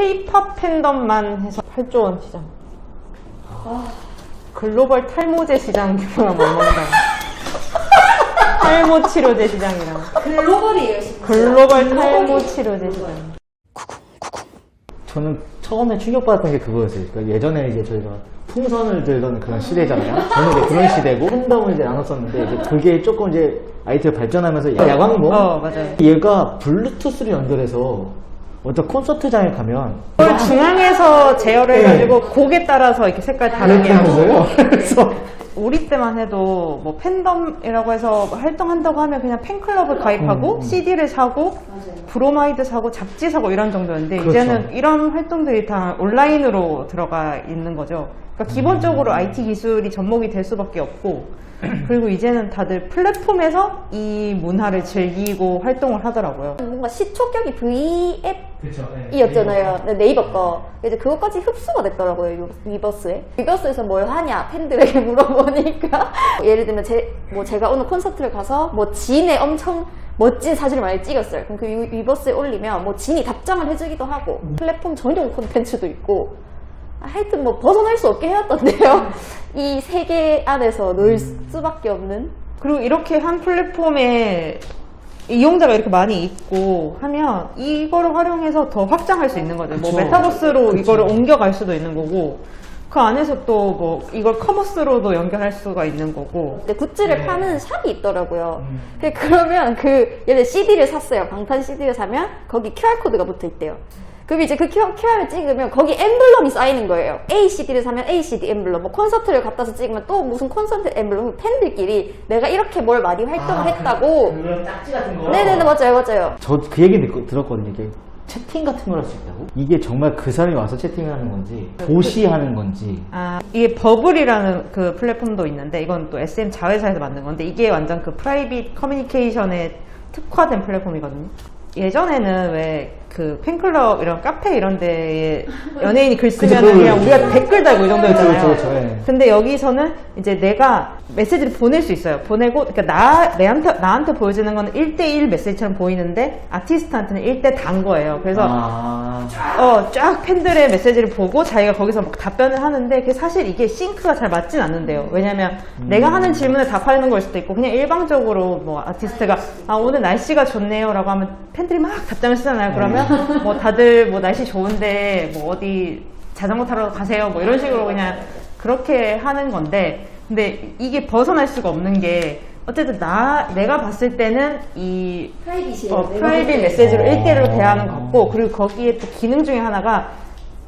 K-팝 팬덤만 해서 8조 원 시장. 글로벌 탈모제 시장 규모가 뭡니다. 탈모 치료제 시장이랑 글로벌이에요, 진짜. 글로벌 탈모 치료제 시장. 저는 처음에 충격받았던 게 그거였어요. 그러니까 예전에 이제 저희가 풍선을 들던 그런 시대잖아요. 저는 이제 그런 시대고 팬덤을 이제 나눴었는데 이제 그게 조금 이제 IT가 발전하면서 야광모 어, 맞아요. 얘가 블루투스로 연결해서 어떤 콘서트장에 가면 그걸 중앙에서 제어를 해가지고 곡에 따라서 이렇게 색깔 다르게 하고 거예요. 그래서 우리 때만 해도 뭐 팬덤이라고 해서 활동한다고 하면 그냥 팬클럽을 가입하고 음, 음. CD를 사고 브로마이드 사고 잡지 사고 이런 정도였는데 그렇죠. 이제는 이런 활동들이 다 온라인으로 들어가 있는 거죠. 그러니까 기본적으로 IT 기술이 접목이 될 수밖에 없고 그리고 이제는 다들 플랫폼에서 이 문화를 즐기고 활동을 하더라고요. 뭔가 시초격이 V앱 그렇죠. 이었잖아요. 네, 네이버 거. 이제 그것까지 흡수가 됐더라고요, 유- 위버스에. 위버스에서 뭘 하냐, 팬들에게 물어보니까. 예를 들면, 제, 뭐 제가 오늘 콘서트를 가서 뭐 진의 엄청 멋진 사진을 많이 찍었어요. 그럼 그 위- 위버스에 올리면 뭐 진이 답장을 해주기도 하고, 플랫폼 전용 콘텐츠도 있고, 아, 하여튼 뭐 벗어날 수 없게 해왔던데요. 이 세계 안에서 놀 수밖에 없는. 그리고 이렇게 한 플랫폼에 이용자가 이렇게 많이 있고 하면 이거를 활용해서 더 확장할 수 있는 거죠. 뭐 그쵸. 메타버스로 그쵸. 이거를 옮겨갈 수도 있는 거고 그 안에서 또 뭐 이걸 커머스로도 연결할 수가 있는 거고 근데 굿즈를 네. 파는 샵이 있더라고요. 음. 근데 그러면 그 예를 들어 CD를 샀어요. 방탄 CD를 사면 거기 QR 코드가 붙어 있대요. 그럼 이제 그 QR, QR을 찍으면 거기 엠블럼이 쌓이는 거예요. A CD를 사면 A CD 엠블럼, 뭐 콘서트를 갔다 서 찍으면 또 무슨 콘서트 엠블럼, 팬들끼리 내가 이렇게 뭘 많이 활동을 했다고. 그런 딱지 같은 거. 네네네 맞아요 맞아요. 저 그 얘기 듣고, 들었거든요. 이게 채팅 같은 걸 할 수 있다고? 이게 정말 그 사람이 와서 채팅을 하는 건지, 도시하는 건지. 아 이게 버블이라는 그 플랫폼도 있는데 이건 또 SM 자회사에서 만든 건데 이게 완전 그 프라이빗 커뮤니케이션에 특화된 플랫폼이거든요. 예전에는 왜 그 팬클럽 이런 카페 이런 데에 연예인이 글 쓰면 그쵸, 그냥 그쵸. 우리가 댓글 달고 이 정도였잖아요. 그쵸, 그쵸, 예. 근데 여기서는 이제 내가 메시지를 보낼 수 있어요. 보내고, 그러니까 나, 내한테, 나한테 보여주는 거는 1대1 메시지처럼 보이는데, 아티스트한테는 1대 단 거예요. 그래서, 아, 어, 쫙 팬들의 메시지를 보고 자기가 거기서 막 답변을 하는데, 그 사실 이게 싱크가 잘 맞진 않는데요. 왜냐면 내가 하는 질문에 답하는 걸 수도 있고, 그냥 일방적으로 뭐 아티스트가, 아, 오늘 날씨가 좋네요. 라고 하면 팬들이 막 답장을 쓰잖아요. 그러면 뭐 다들 뭐 날씨 좋은데, 뭐 어디 자전거 타러 가세요. 뭐 이런 식으로 그냥 그렇게 하는 건데, 근데 이게 벗어날 수가 없는 게, 어쨌든 나, 내가 봤을 때는 이 프라이빗이 어, 프라이빗 메시지로 어. 1대1로 대하는 것 같고 그리고 거기에 또 기능 중에 하나가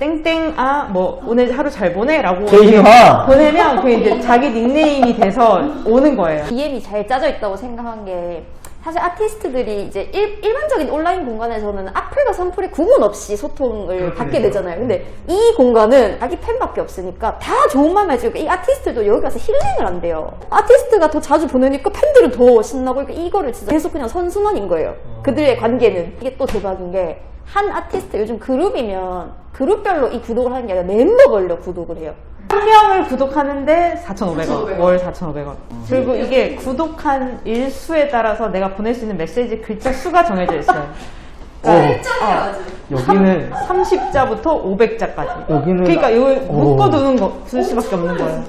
땡땡 아 뭐 오늘 하루 잘 보내라고 개인화! 보내면 그 이제 자기 닉네임이 돼서 오는 거예요. DM이 잘 짜져 있다고 생각한 게 사실 아티스트들이 이제 일, 일반적인 온라인 공간에서는 악플과 선플이 구분 없이 소통을 받게 되잖아요. 근데 이 공간은 자기 팬밖에 없으니까 다 좋은 말 해주고 이 아티스트도 여기 가서 힐링을 한대요. 아티스트가 더 자주 보내니까 팬들은 더 신나고 그러니까 이거를 진짜 계속 그냥 선순환인 거예요. 그들의 관계는 이게 또 대박인 게 한 아티스트 요즘 그룹이면 그룹별로 이 구독을 하는 게 아니라 멤버별로 구독을 해요. 한 명을 구독하는데 4,500원, 월 4,500원. 그리고 이게 구독한 일수에 따라서 내가 보낼 수 있는 메시지 글자 수가 정해져 있어요. 그러니까 여기는 30자부터 500자까지. 여기는 그러니까 이걸 오. 묶어두는 거, 둘 수밖에 없는 거예요.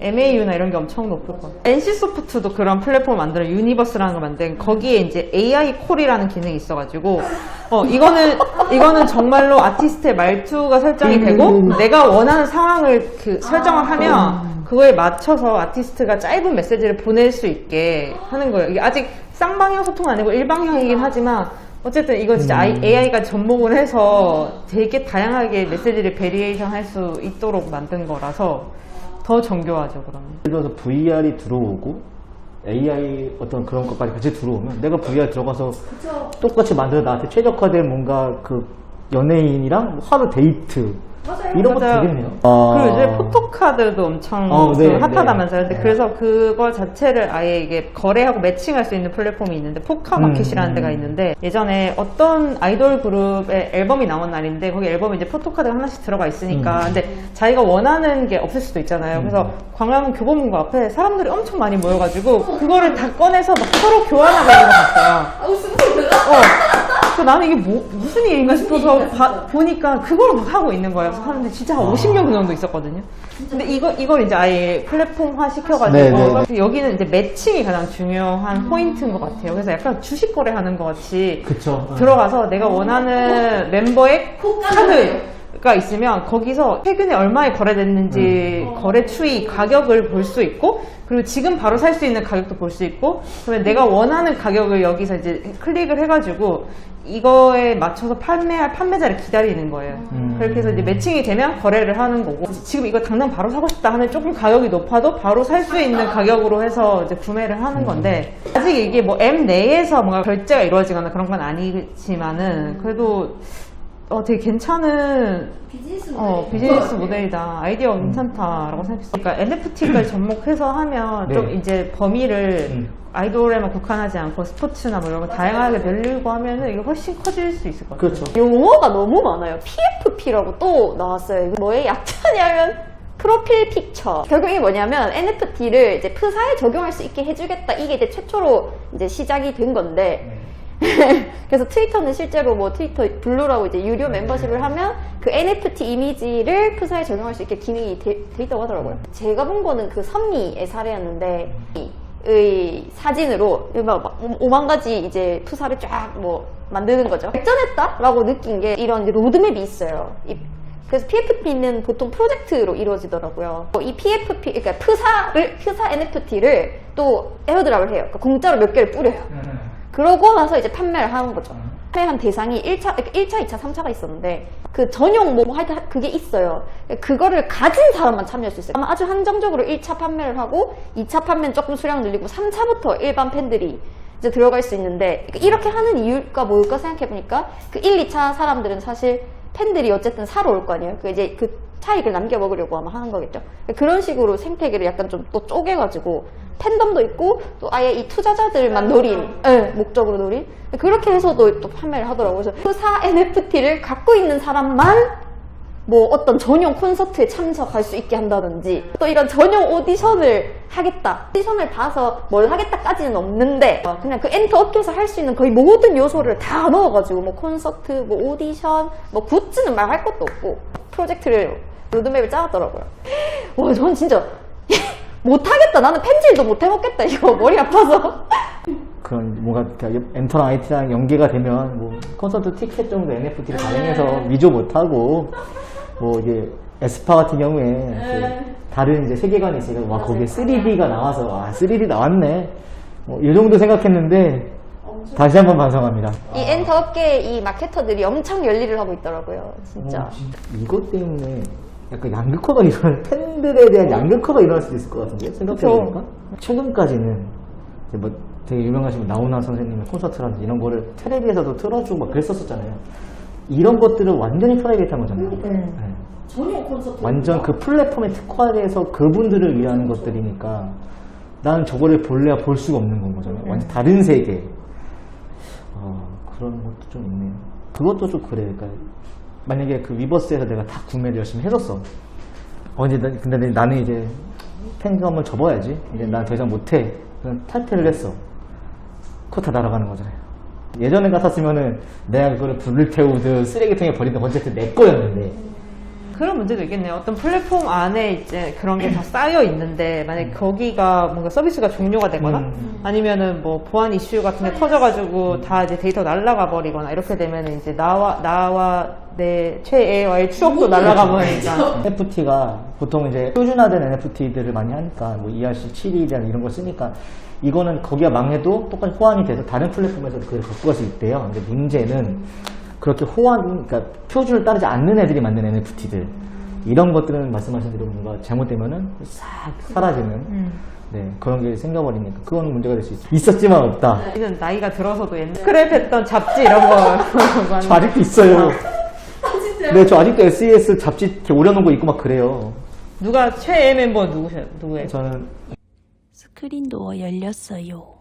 MAU나 이런 게 엄청 높을 거예요. NC소프트도 그런 플랫폼을 만들어 유니버스라는 걸 만든 거기에 이제 AI 콜이라는 기능이 있어가지고 어 이거는 이거는 정말로 아티스트의 말투가 설정이 되고 내가 원하는 상황을 그 설정을 하면 그거에 맞춰서 아티스트가 짧은 메시지를 보낼 수 있게 하는 거예요. 이게 아직 쌍방향 소통은 아니고 일방향이긴 하지만 어쨌든 이거 진짜 AI가 접목을 해서 되게 다양하게 메시지를 베리에이션 할 수 있도록 만든 거라서 더 정교하죠, 그러면. 예를 들어서 VR이 들어오고 AI 어떤 그런 것까지 같이 들어오면 내가 VR 들어가서 똑같이 만들어 나한테 최적화된 뭔가 그 연예인이랑 하루 데이트 이런 것도 맞아요. 되겠네요. 그리고 요새 포토카드도 엄청 어, 네, 그 핫하다면서요. 네. 근데 그래서 그거 자체를 아예 이게 거래하고 매칭할 수 있는 플랫폼이 있는데 포카마켓이라는 음, 데가 음. 있는데 예전에 어떤 아이돌 그룹의 앨범이 나온 날인데 거기 앨범에 이제 포토카드가 하나씩 들어가 있으니까 음. 근데 자기가 원하는 게 없을 수도 있잖아요. 그래서 광화문 교보문고 앞에 사람들이 엄청 많이 모여가지고 그거를 다 꺼내서 막 서로 교환하고 있는 거 봤어요. 어. 그 나는 이게 뭐, 무슨 일인가 싶어서 봐- 보니까 그걸 못 하고 있는 거예요. 그래서 하는데 진짜 한 50명 정도 있었거든요. 근데 이거, 이걸 이제 아예 플랫폼화 시켜가지고 네, 네. 그래서 여기는 이제 매칭이 가장 중요한 포인트인 것 같아요. 그래서 약간 주식 거래 하는 것 같이 그쵸. 들어가서 내가 원하는 멤버의 카드 가 있으면 거기서 최근에 얼마에 거래됐는지 거래 추이 가격을 볼 수 있고 그리고 지금 바로 살 수 있는 가격도 볼 수 있고 그러면 내가 원하는 가격을 여기서 이제 클릭을 해가지고 이거에 맞춰서 판매할 판매자를 기다리는 거예요. 음. 그렇게 해서 이제 매칭이 되면 거래를 하는 거고 지금 이거 당장 바로 사고 싶다 하면 조금 가격이 높아도 바로 살 수 있는 가격으로 해서 이제 구매를 하는 건데 아직 이게 뭐앱 내에서 뭔가 결제가 이루어지거나 그런 건 아니지만은 그래도 어 되게 괜찮은 비즈니스 어, 비즈니스 모델이다. 아이디어 괜찮다라고 생각했어요. 그러니까 NFT를 접목해서 하면 네. 좀 이제 범위를 음. 아이돌에만 국한하지 않고 스포츠나 뭐 이런 거 다양하게 늘리고 하면은 이게 훨씬 커질 수 있을 것 같아요. 그렇죠. 용어가 너무 많아요. PFP라고 또 나왔어요. 이게 뭐의 약자냐면 프로필 픽처. 결국 이게 뭐냐면 NFT를 이제 프사에 적용할 수 있게 해주겠다. 이게 이제 최초로 이제 시작이 된 건데. 그래서 트위터는 실제로 뭐 트위터 블루라고 이제 유료 멤버십을 하면 그 NFT 이미지를 프사에 적용할 수 있게 기능이 돼, 돼 있다고 하더라고요. 제가 본 거는 그 선미의 사례였는데 의 사진으로 막 5만 가지 이제 프사를 쫙 뭐 만드는 거죠. 발전했다라고 느낀 게 이런 로드맵이 있어요. 이- 그래서 PFP는 보통 프로젝트로 이루어지더라고요. 이 PFP, 그러니까 프사를, 프사 NFT를 또 에어드랍을 해요. 그러니까 공짜로 몇 개를 뿌려요. 그러고 나서 이제 판매를 하는 거죠. 판매한 대상이 1차, 1차, 2차, 3차가 있었는데 그 전용 뭐 하여튼 그게 있어요. 그거를 가진 사람만 참여할 수 있어요. 아마 아주 한정적으로 1차 판매를 하고 2차 판매는 조금 수량 늘리고 3차부터 일반 팬들이 이제 들어갈 수 있는데 이렇게 하는 이유가 뭘까 생각해 보니까 그 1, 2차 사람들은 사실 팬들이 어쨌든 사러 올 거 아니에요. 그 이제 그 차익을 남겨 먹으려고 아마 하는 거겠죠. 그런 식으로 생태계를 약간 좀 또 쪼개가지고 팬덤도 있고 또 아예 이 투자자들만 노린 예, 목적으로 노린 그렇게 해서도 또 판매를 하더라고요. 그래서 프사 NFT를 갖고 있는 사람만 뭐 어떤 전용 콘서트에 참석할 수 있게 한다든지 또 이런 전용 오디션을 하겠다. 오디션을 봐서 뭘 하겠다까지는 없는데 어, 그냥 그 엔터 업계에서 할 수 있는 거의 모든 요소를 다 넣어가지고 뭐 콘서트 뭐 오디션 뭐 굿즈는 말할 것도 없고 프로젝트를 로드맵을 짜왔더라고요. 와 전 진짜 못하겠다. 나는 펜질도 못 해먹겠다. 이거 머리 아파서. 그런 뭔가 엔터랑 IT랑 연계가 되면 뭐 콘서트 티켓 정도 NFT를 발행해서 위조 못하고 뭐 이게 에스파 같은 경우에 이제 다른 이제 세계관이 있으니까 와 거기에 3D가 나와서 아 3D 나왔네. 뭐 이 정도 생각했는데 다시 한번 반성합니다. 이 엔터 업계의 이 마케터들이 엄청 열일을 하고 있더라고요 진짜. 어, 이것 때문에 약간 양극화가 일어날 팬들에 대한 양극화가 일어날 수도 있을 것 같은데 생각해보니까? 최근까지는 이제 뭐 되게 유명하신 분 나훈아 선생님의 콘서트라든지 이런 거를 텔레비에서도 틀어주고 막 그랬었잖아요 이런 것들은 완전히 프라이빗한 거잖아요. 네. 전용 콘서트 완전 그 플랫폼에 특화돼서 그분들을 위한 것들이니까 나는 저거를 볼래야 볼 수가 없는 건 거잖아요. 완전 다른 세계. 어, 그런 것도 좀 있네요. 그것도 좀 그래 그러니까 만약에 그 위버스에서 내가 다 구매를 열심히 해줬어. 어, 이제 나- 근데 나는 이제 팬감을 접어야지. 이제 난 더 이상 못해. 그냥 탈퇴를 했어. 그거 다 날아가는 거잖아요 예전에 같았으면은 내가 그거를 불을 태우든 쓰레기통에 버리든 어쨌든 내 거였는데 그런 문제도 있겠네요. 어떤 플랫폼 안에 이제 그런 게 다 쌓여 있는데 만약 거기가 뭔가 서비스가 종료가 되거나 음. 아니면은 뭐 보안 이슈 같은 게 터져가지고 다 이제 데이터 날라가 버리거나 이렇게 되면 이제 나와 나와 내 최애와의 추억도 날라가 버리니까 NFT가 보통 이제 표준화된 NFT들을 많이 하니까 뭐 ERC7이나 이런 걸 쓰니까 이거는 거기가 망해도 똑같이 호환이 돼서 다른 플랫폼에서 그걸 갖고 갈 수 있대요. 근데 문제는 그렇게 호환, 그러니까 표준을 따르지 않는 애들이 만든 NFT들 이런 것들은 말씀하신 대로 뭔가 잘못되면은 싹 사라지는 네, 그런 게 생겨버리니까 그건 문제가 될 수 있어. 있었지만 없다. 이는 나이가 들어서도 옛날 스크랩했던 잡지 이런 거 저 아직도 있어요. 네, 저 아직도 SES 잡지 이렇게 오려놓은 거 있고 막 그래요. 누가 최애 멤버 누구셔 누구예요? 저는 스크린 도어 열렸어요.